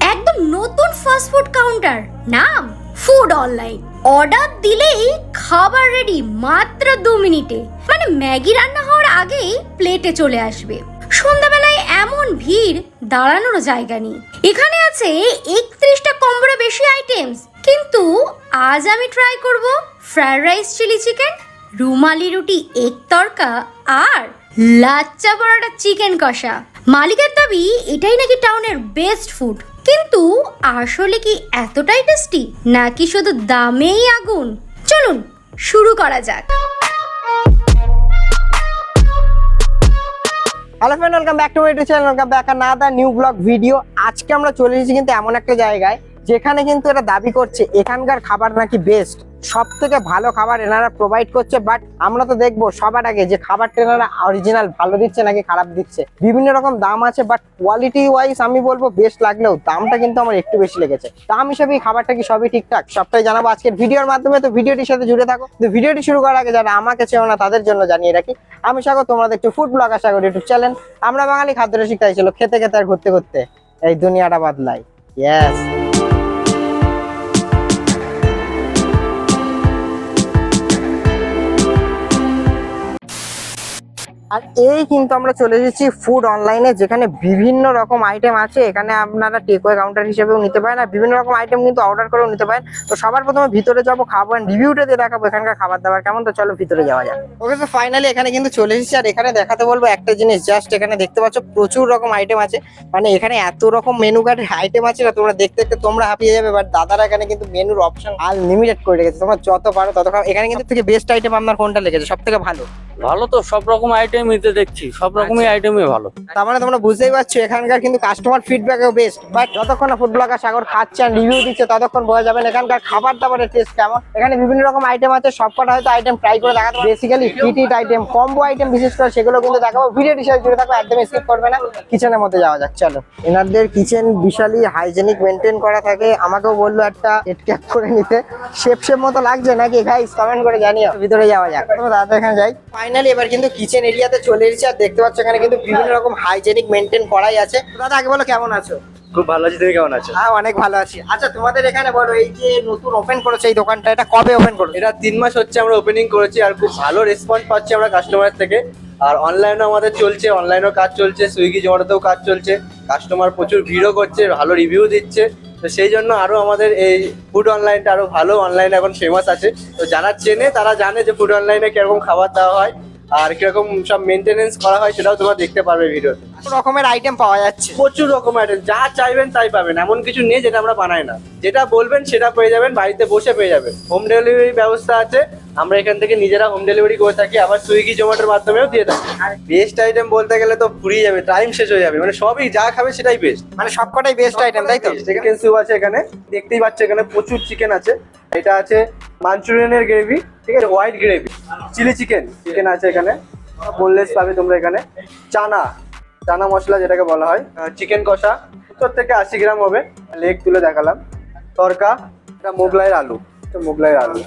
একদম নতুন fast food counter নাম ফুড অনলাইন অর্ডার দিলেই খাবার রেডি মাত্র দু মিনিটে। মানে ম্যাগি রান্না হওয়ার আগেই প্লেটে চলে আসবে। সন্ধ্যাবেলায় এমন ভিড় দাঁড়ানোর জায়গা নেই। এখানে আছে একত্রিশটা কম্বরে বেশি আইটেমস কিন্তু আজ আমি ট্রাই করব fried rice chilli chicken rumali roti এক তরকা আর লাচ্চা পরোটা চিকেন কষা। মালিকের দাবি, এটাই নাকি টাউনের বেস্ট ফুড কিন্তু আসলে কি এতটাই টেস্টি নাকি শুধু দামেই আগুন? চলুন, শুরু করা যাক। Hello friend welcome back to my YouTube channel welcome back another new blog video আজকে আমরা চলে এসেছি কিন্তু এমন একটা জায়গায়, যেখানে কিন্তু এটা দাবি করছে, এখানকার খাবার নাকি বেস্ট সব থেকে ভালো খাবার এনারা প্রোভাইড করছে বাট আমরা তো দেখব সবার আগে যে খাবারটা এনারা অরিজিনাল ভালো দিচ্ছে নাকি খারাপ দিচ্ছে। বিভিন্ন রকম দাম আছে বাট কোয়ালিটি ওয়াইজ আমি বলব বেস্ট লাগলেও দামটা কিন্তু আমার একটু বেশি লেগেছে। দাম হিসেবে খাবারটা কি সবই ঠিকঠাক? সবটাই জানাব আজকের ভিডিওর মাধ্যমে, তো ভিডিওটির সাথে জুড়ে থাকো। তো ভিডিওটি শুরু করার আগে যারা আমাকে চেয়েও না, তাদের জন্য জানিয়ে রাখি, আমি স্বাগত, তোমরা দেখছ ফুড ব্লগ আশা করি ইউটিউব চ্যানেল আমরা বাঙালি খাদ্য রসিক, তাই ছিল খেতে খেতে আর ঘুরতে ঘুরতে এই দুনিয়াটা বাদলাই। আর এই কিন্তু আমরা চলে এসেছি ফুড অনলাইনে যেখানে বিভিন্ন রকম আইটেম আছে। এখানে আপনারা টেকওয়ে কাউন্টার হিসেবেও নিতে পারেন, আর বিভিন্ন রকম আইটেম কিন্তু অর্ডার করেও নিতে পারেন। তো সবার প্রথমে ভিতরে যাব, খাব রিভিউটা দিয়ে দেখাবো এখানকার খাবার দাবার কেমন। তো চলো ভিতরে যাওয়া যাক। ওকে তো ফাইনালি এখানে কিন্তু চলে এসেছি। আর এখানে দেখাতে বলব একটা জিনিস জাস্ট এখানে দেখতে পাচ্ছ প্রচুর রকম আইটেম আছে। মানে এখানে এত রকম মেনু কার্ডের আইটেম আছে না, তোমরা দেখতে দেখতে তোমরা হাঁপিয়ে যাবে বাট দাদারা এখানে কিন্তু মেনুর অপশন আনলিমিটেড করে রেখেছে। তোমরা যত পারো তত এখানে কিন্তু থেকে বেস্ট আইটেম আপনার কোনটা লেগেছে? সব থেকে ভালো। ভালো তো সব রকম আইটেমই তো দেখছি সব রকমই আচ্ছা। আইটেমই ভালো। তার মানে তোমরা বুঝতেই পারছ এখানকার কিন্তু কাস্টমার ফিডব্যাকও বেস্ট বাট যতক্ষণ না ফুড ব্লগার সাগর খাচ্ছে আর রিভিউ দিচ্ছে ততক্ষণ বোঝা যাবেন এখানকার খাবার দাবারের টেস্ট কেমন। এখানে বিভিন্ন রকম আইটেম আছে সবকটা হয়তো আইটেম ট্রাই করে দেখাতে বেসিক্যালি ফিটিট আইটেম কম্বো আইটেম বিশেষ করে সেগুলো কিন্তু দেখাবো। ভিডিও টিসার জুড়ে থাকো একদম স্কিপ করবে না। কিচেনের মধ্যে যাওয়া যাক চলো। এনাদের কিচেন বিশালই হাইজেনিক মেনটেন করা থাকে। আমাকেও বলল একটা ক্যাপ করে নিতে। শেপ শেপ মতো লাগছে নাকি? গাইস কমেন্ট করে জানিও। ভিতরে যাওয়া যাক। তো দাদা এখানে যাই। ফাইনালি এবার কিন্তু কিচেন এরিয়াতে চলে এসেছি আর দেখতে পাচ্ছ এখানে কিন্তু বিভিন্ন রকম হাইজেনিক মেনটেন করাই আছে। দাদা আগে বলো কেমন আছো? খুব ভালো আছি তুমি কেমন আছো? হ্যাঁ অনেক ভালো আছি। আচ্ছা তোমাদের এখানে বলো এই যে নতুন ওপেন করেছে এই দোকানটা এটা কবে ওপেন করেছে এটা তিন মাস হচ্ছে আমরা ওপেনিং করেছি আর খুব ভালো রেসপন্স পাচ্ছি আমরা কাস্টমার থেকে। আর অনলাইনে আমাদের চলছে অনলাইনেও কাজ চলছে সুইগি জোম্যাটোতেও কাজ চলছে। কাস্টমার প্রচুর ভিড়ও করছে ভালো রিভিউ দিচ্ছে। তো সেই জন্য আরও আমাদের এই ফুড অনলাইনটা আরও ভালো অনলাইন এখন ফেমাস আছে। তো যারা চেনে তারা জানে যে ফুড অনলাইনে কীরকম খাবার দেওয়া হয় আর কীরকম সব মেনটেনেন্স করা হয় সেটাও তোমরা দেখতে পারবে ভিডিওতে। রকমের আইটেম পাওয়া যাচ্ছে। প্রচুর রকমের আইটেম যা চাইবেন তাই পাবেন এমন কিছু নেই যেটা আমরা বানাই না। যেটা বলবেন সেটা পেয়ে যাবেন বাড়িতে বসে পেয়ে যাবেন। হোম ডেলিভারি ব্যবস্থা আছে আমরা এখান থেকে নিজেরা হোম ডেলিভারি করে থাকি আবার সুইগি জোম্যাটোর মাধ্যমেও দিয়ে থাকি। আর বেস্ট আইটেম বলতে গেলে তো ফুরিয়ে যাবে টাইম শেষ হয়ে যাবে। মানে সবই যা খাবে সেটাই বেস্ট মানে সবকটাই বেস্ট আইটেম তাই তো? চিকেন স্যুপ আছে এখানে দেখতেই পাচ্ছ এখানে প্রচুর চিকেন আছে। এটা আছে মাঞ্চুরিয়ানের গ্রেভি ঠিক আছে? White gravy chilli chicken chicken আছে এখানে। বোনলেস পাবে তোমরা এখানে। চানা চানা মশলা যেটাকে বলা হয়। চিকেন কষা। সত্তর থেকে আশি গ্রাম হবে। লেগ তুলে দেখালাম। তরকা এটা মোগলাইয়ের আলু। এটা মোগলাইয়ের আলু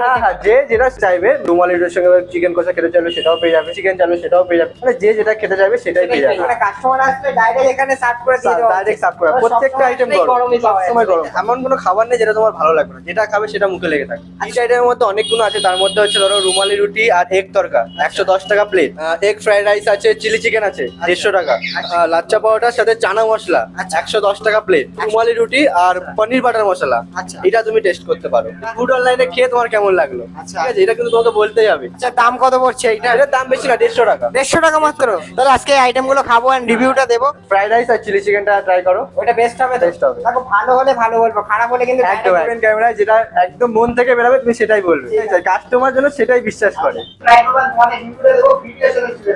হ্যাঁ হ্যাঁ যে যেটা চাইবে রুমাল ইডের সঙ্গে চিকেন কষা খেতে চাইবে সেটাও পেয়ে যাবে চিকেন চাইবে সেটাও পেয়ে যাবে। মানে যে যেটা খেতে চাইবে সেটাই পেয়ে যাবে। মানে কাস্টমার আসলে ডাইরেক্ট এখানে সার্ভ করে দিয়ে দেওয়া ডাইরেক্ট সার্ভ করা। প্রত্যেকটা আইটেম এটাই গরমই পাওয়া সবসময় যাচ্ছে। গরম। এমন কোনো খাবার নেই যেটা তোমার ভালো লাগবে না। যেটা খাবে সেটা মুখে লেগে থাকে আইস আইটেমের মধ্যে অনেকগুলো আছে। তার মধ্যে হচ্ছে ধরো রুমালি রুটি আর এগ তরকা। একশো দশ টাকা প্লেট এগ ফ্রাইড রাইস আছে চিলি চিকেন আছে দেড়শো টাকা। লাচ্চা পাউডার সাথে চানা মশলা আচ্ছা। একশো দশ টাকা প্লেট রুমালি রুটি আর পনির বাটার মশলা। আচ্ছা। এটা তুমি টেস্ট করতে পারো। ফুড অনলাইনে খেয়ে তোমার কেমন লাগল? আচ্ছা। ঠিক আছে এটা কিন্তু তোমাকে বলতেই হবে আচ্ছা দাম কত পড়ছে এইটা? এটার দাম বেশি না দেড়শো টাকা। দেড়শো টাকা মাত্র। তাহলে আজকে আইটেমগুলো খাব এন্ড রিভিউটা দেবো। ফ্রাইড রাইস আর চিলি চিকেনটা ট্রাই করো। ওটা বেস্ট হবে Best হবে। দেখো ভালো হলে ভালো বলব খারাপ হলে কিন্তু একদম ক্যামেরায় যেটা একদম মন থেকে বেরোবে তুমি সেটাই বলবে। কাস্টমার জন্য সেটাই বিশ্বাস করে। ট্রাই করব মানে রিভিউটা দেবো ভিডিও শেষে চলে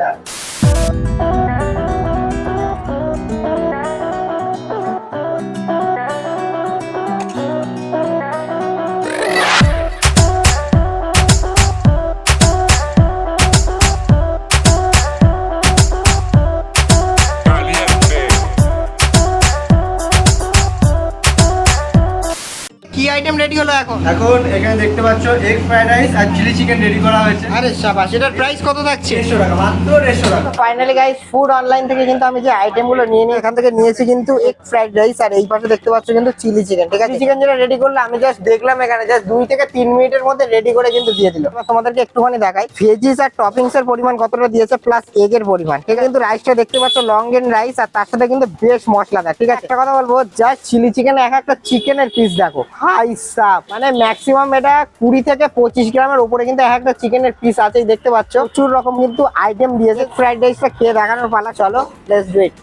রেডি হলো এখন? এখন এখানে দেখতে পাচ্ছ এগ ফ্রাইড রাইস আর চিলি চিকেন রেডি করা হয়েছে। আরে সাবাস এটার প্রাইস কত থাকছে? দেড়শো টাকা মাত্র দেড়শো টাকা। ফাইনালি গাইস ফুড অনলাইন থেকে কিন্তু আমি যে আইটেমগুলো নিয়ে নিই এখান থেকে নিয়েছি কিন্তু এগ ফ্রাইড রাইস আর এই পাশে দেখতে পাচ্ছ কিন্তু চিলি চিকেন ঠিক আছে? চিকেন যেটা রেডি করলে আমি জাস্ট দেখলাম এখানে জাস্ট দুই থেকে তিন মিনিটের মধ্যে রেডি করে কিন্তু দিয়ে দিল। এবার তোমাদেরকে একটুখানি দেখাই। ভেজিস আর টপিংস এর পরিমাণ কতটা দিয়েছে প্লাস এগ এর পরিমাণ ঠিক আছে? কিন্তু রাইসটা দেখতে পাচ্ছ লং এন্ড রাইস আর তার সাথে কিন্তু বেশ মশলাদার ঠিক আছে? একটা কথা বলব জাস্ট চিলি চিকেন এক একটা চিকেনের পিস দেখো। হাই সাপ মানে ম্যাক্সিমাম এটা কুড়ি থেকে পঁচিশ গ্রামের উপরে কিন্তু এক একটা চিকেনের পিস আছে দেখতে পাচ্ছ। প্রচুর রকম কিন্তু আইটেম দিয়েছে। ফ্রাইড রাইসটা খেয়ে দেখানোর পালা, চলো লেটস ডু ইট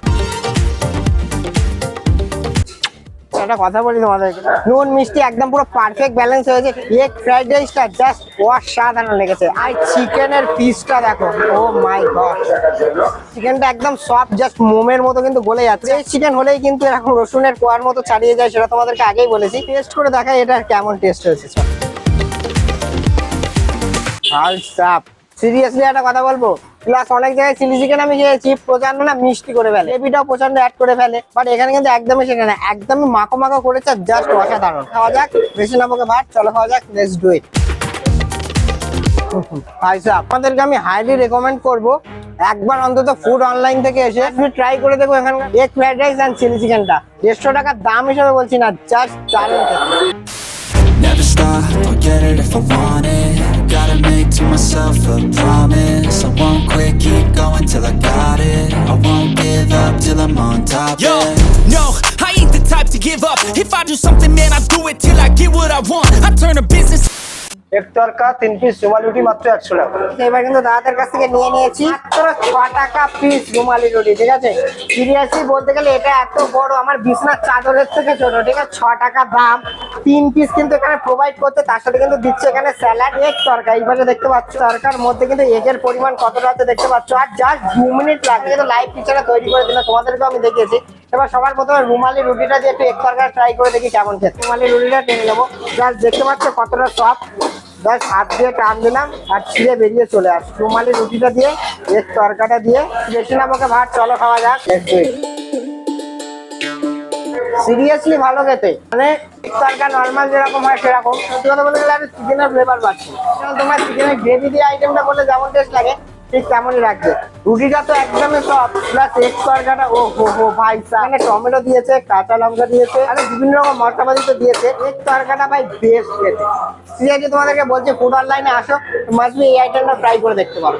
একটা কথা বলি তোমাদেরকে। নুন, মিষ্টি, একদম পুরো পারফেক্ট ব্যালেন্স হয়েছে। এগ ফ্রাইড রাইসটা জাস্ট অসাধারণ লেগেছে। আর চিকেনের পিসটা দেখো ও মাই গড চিকেনটা একদম সফট জাস্ট মোমের মতো কিন্তু গলে যাচ্ছে। এই চিকেন হলেই কিন্তু এরকম রসুনের কোয়ার মতো ছাড়িয়ে যায়, সেটা তোমাদেরকে আগেই বলেছি। টেস্ট করে দেখা এটা কেমন টেস্ট হয়েছে সিরিয়াসলি একটা কথা বলব? প্লাস অনেক জায়গায় চিলি চিকেন আমি খেয়েছি, প্রচণ্ড না মিষ্টি করে ফেলে। গ্রেভিটাও প্রচণ্ড অ্যাড করে ফেলে বাট এখানে কিন্তু একদমই সেটা না, একদমই মাখো মাখো করেছে জাস্ট অসাধারণ। খাওয়া যাক, বেশি না বকে ভাত, চলো খাওয়া যাক লেটস ডু ইট আচ্ছা আপনাদেরকে আমি হাইলি রেকমেন্ড করব, একবার অন্তত ফুড অনলাইন থেকে এসে আপনি ট্রাই করে দেখো এখানকার egg fried rice and chilli চিকেনটা দেড়শো টাকার দাম হিসেবে বলছি না জাস্ট দারুণ খেতে। Never stop, I'll get it if I want it Gotta make to myself a promise I won't quit, keep going till I got it I won't give up till I'm on top, Yo, yeah no, I ain't the type to give up. If I do something, man, I do it till I get what I want. I turn a business. এক তরকা তিন piece রুমালি রুটি মাত্র একশো টাকা। এবার কিন্তু দাদাদের কাছ থেকে নিয়ে নিয়েছি। মাত্র টাকা পিস রুমালি রুটি, ঠিক আছে? সিরিয়াসলি বলতে গেলে এটা এত বড়, আমার বিছনার চাদরের থেকে ছোট, ঠিক আছে? ছ টাকা দাম। তিন পিস কিন্তু এখানে প্রোভাইড করতে, তার সাথে কিন্তু দিচ্ছে এখানে স্যালাড এক তরকা এইভাবে দেখতে পাচ্ছ তরকার মধ্যে কিন্তু এগের পরিমাণ কতটা আছে দেখতে পাচ্ছ? আর জাস্ট দু মিনিট লাগে কিন্তু লাইভ পিকচারটা তৈরি করে দিলে তোমাদেরকেও আমি দেখিয়েছি। এবার সবার প্রথমে রুমালি রুটিটা দিয়ে একটু এক তরকা ট্রাই করে দেখি কেমন খেতে। রুমালি রুটিটা টেনে নেব। জাস্ট দেখতে পাচ্ছ কতটা সফট জাস্ট হাত দিয়ে টান দিলাম, আর ছিঁড়ে বেরিয়ে চলে আস। রুমালি রুটিটা দিয়ে, এর তরকাটা দিয়ে। বেশি না, আমাকে ভাত, চলো খাওয়া যাক। সিরিয়াসলি ভালো খেতে। মানে তরকা নর্মাল যেরকম হয় সেরকম। সত্যি কথা বলতে গেলে আমি চিকেনের ফ্লেভার পাচ্ছি। তোমার চিকেনের গ্রেভি দিয়ে আইটেমটা করলে যেমন টেস্ট লাগে ঠিক তেমনই রাখবে রুটিটা তো একদমই সব প্লাস এগ তরকাটা ও হো হো ভাই এখানে টমেটো দিয়েছে কাঁচা লঙ্কা দিয়েছে আর বিভিন্ন রকম মশলাপাতি তো দিয়েছে। এগ তরকাটা ভাই বেস্ট খেতে। সিরিয়াসলি তোমাদেরকে বলছি ফুড অনলাইনে আসো মাসবি এই আইটেমটা ট্রাই করে দেখতে পারো।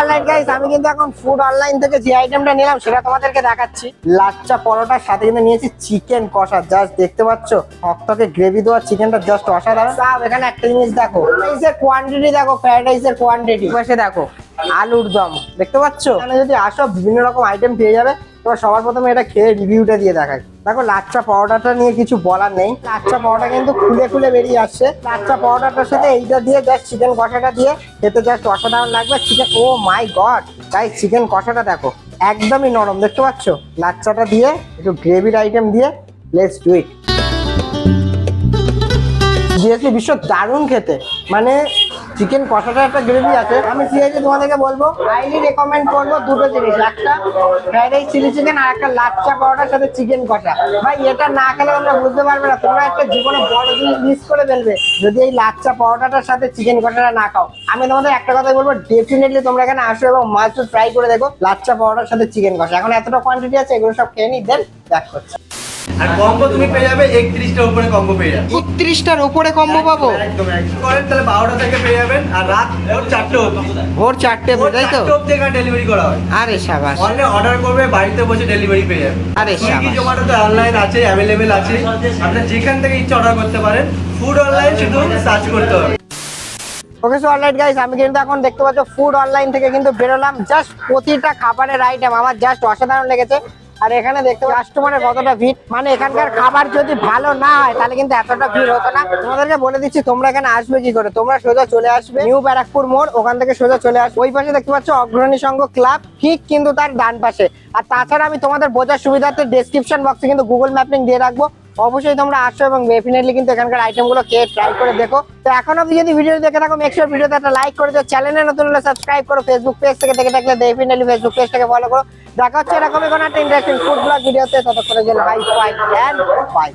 online guys আমি কিন্তু এখন ফুড অনলাইন থেকে যে নিলাম, সেটা তোমাদেরকে দেখাচ্ছি। লাচ্চা পরোটার সাথে কিন্তু নিয়েছি চিকেন কষা। জাস্ট দেখতে গ্রেভি চিকেনটা জাস্ট এখানে একটা জিনিস দেখো রাইসের কোয়ান্টিটি দেখো দেখো, আলুর দম, দেখতে পাচ্ছ? যদি আসো, বিভিন্ন রকম আইটেম পেয়ে যাবে। তোমার সবার প্রথমে এটা খেয়ে রিভিউটা দিয়ে দেখাই। দেখো, লাচ্চা পাউডারটা নিয়ে কিছু বলার নেই। লাচ্চা পাউডার কিন্তু খুলে খুলে বেরিয়ে আসছে। লাচ্চা পাউডারটার সাথে এইটা দিয়ে জাস্ট চিকেন কষাটা দিয়ে খেতে জাস্ট অসাধারণ লাগবে। চিকেন ও মাই গড তাই চিকেন কষাটা দেখো, একদমই নরম, দেখতে পাচ্ছ? লাচ্চাটা দিয়ে, একটু গ্রেভির আইটেম দিয়ে লেটস ডু ইট সিরিয়াসলি বিশ্ব দারুণ খেতে মানে চিকেন কষাটা একটা গ্রেভি আছে। আমি সিরিয়াসলি তোমাদেরকে বলব হাইলি রেকমেন্ড করব দুটো জিনিস। একটা ফ্রাইড রাইস চিলি চিকেন আর একটা লাচ্চা পাউডার সাথে চিকেন কষা। ভাই, এটা না খেলে তোমরা বুঝতে পারবে না। তোমরা একটা জীবনে বড় জিনিস মিস করে ফেলবে যদি এই লাচ্চা পাউডারটার সাথে চিকেন কষাটা না খাও। আমি তোমাদের একটা কথাই বলব ডেফিনেটলি তোমরা এখানে আসো এবং মাছ ট্রাই করে দেখো, লাচ্চা পাউডার সাথে চিকেন কষা। এখন এতটা কোয়ান্টিটি আছে, এগুলো সব খেয়ে নি দেন ব্যাক করছি। আর কম্বো তুমি পেয়ে যাবে একত্রিশটার উপরে কম্বো পেয়ে যাবে। উত্রিশটার উপরে কম্বো পাবো? একদম একদম। করেন তাহলে বারোটা থেকে পেয়ে যাবেন আর রাত ভোর চারটে অবধি। ভোর চারটে ভোর তাই তো? চারটে অবধি এখানে ডেলিভারি করা হয়। আরে সাবাস। অনলাইন অর্ডার করবে বাড়িতে বসে ডেলিভারি পেয়ে যাবে। আরে সুইগি শাবাশ। জোম্যাটোতে অনলাইন আছে অ্যাভেলেবেল আছে। আপনি যেখান থেকে ইচ্ছা অর্ডার করতে পারেন ফুড অনলাইন শুধু সার্চ করতে হবে। ওকে সো অলরাইট গাইস আমি কিন্তু এখন দেখতে পাচ্ছ ফুড অনলাইন থেকে কিন্তু বেরোলাম। জাস্ট প্রতিটা খাবারের আইটেম আমার জাস্ট অসাধারণ লেগেছে। আর এখানে দেখতে কাস্টমারের কতটা ভিড়। মানে এখানকার খাবার যদি ভালো না হয়, তাহলে কিন্তু এতটা ভিড় হতো না। তোমাদেরকে বলে দিচ্ছি, তোমরা এখানে আসবে কি করে? তোমরা সোজা চলে আসবে নিউ ব্যারাকপুর মোড় ওখান থেকে সোজা চলে আসবে। ওই পাশে দেখতে পাচ্ছ, অগ্রণী সংঘ ক্লাব, ঠিক কিন্তু তার ডান পাশে। আর তাছাড়া আমি তোমাদের বোঝার সুবিধার্থে ডেসক্রিপশন বক্সে কিন্তু গুগল ম্যাপিং দিয়ে রাখব। অবশ্যই তোমরা আসো এবং ডেফিনেটলি কিন্তু এখানকার আইটেমগুলো কে ট্রাই করে দেখো। তো এখন অব্দি যদি ভিডিও দেখে থাকো মেক শিওর ভিডিওতে একটা লাইক করে দিও। চ্যানেলে নতুন হলে সাবস্ক্রাইব করো ফেসবুক পেজ থেকে দেখে থাকলে ডেফিনেটলি ফেসবুক পেজটাকে ফলো করো। দেখা হচ্ছে এরকম কোনো একটা ইন্টারেস্টিং ফুড ব্লগ ভিডিওতে ততক্ষণের জন্য বাই বাই অ্যান্ড বাই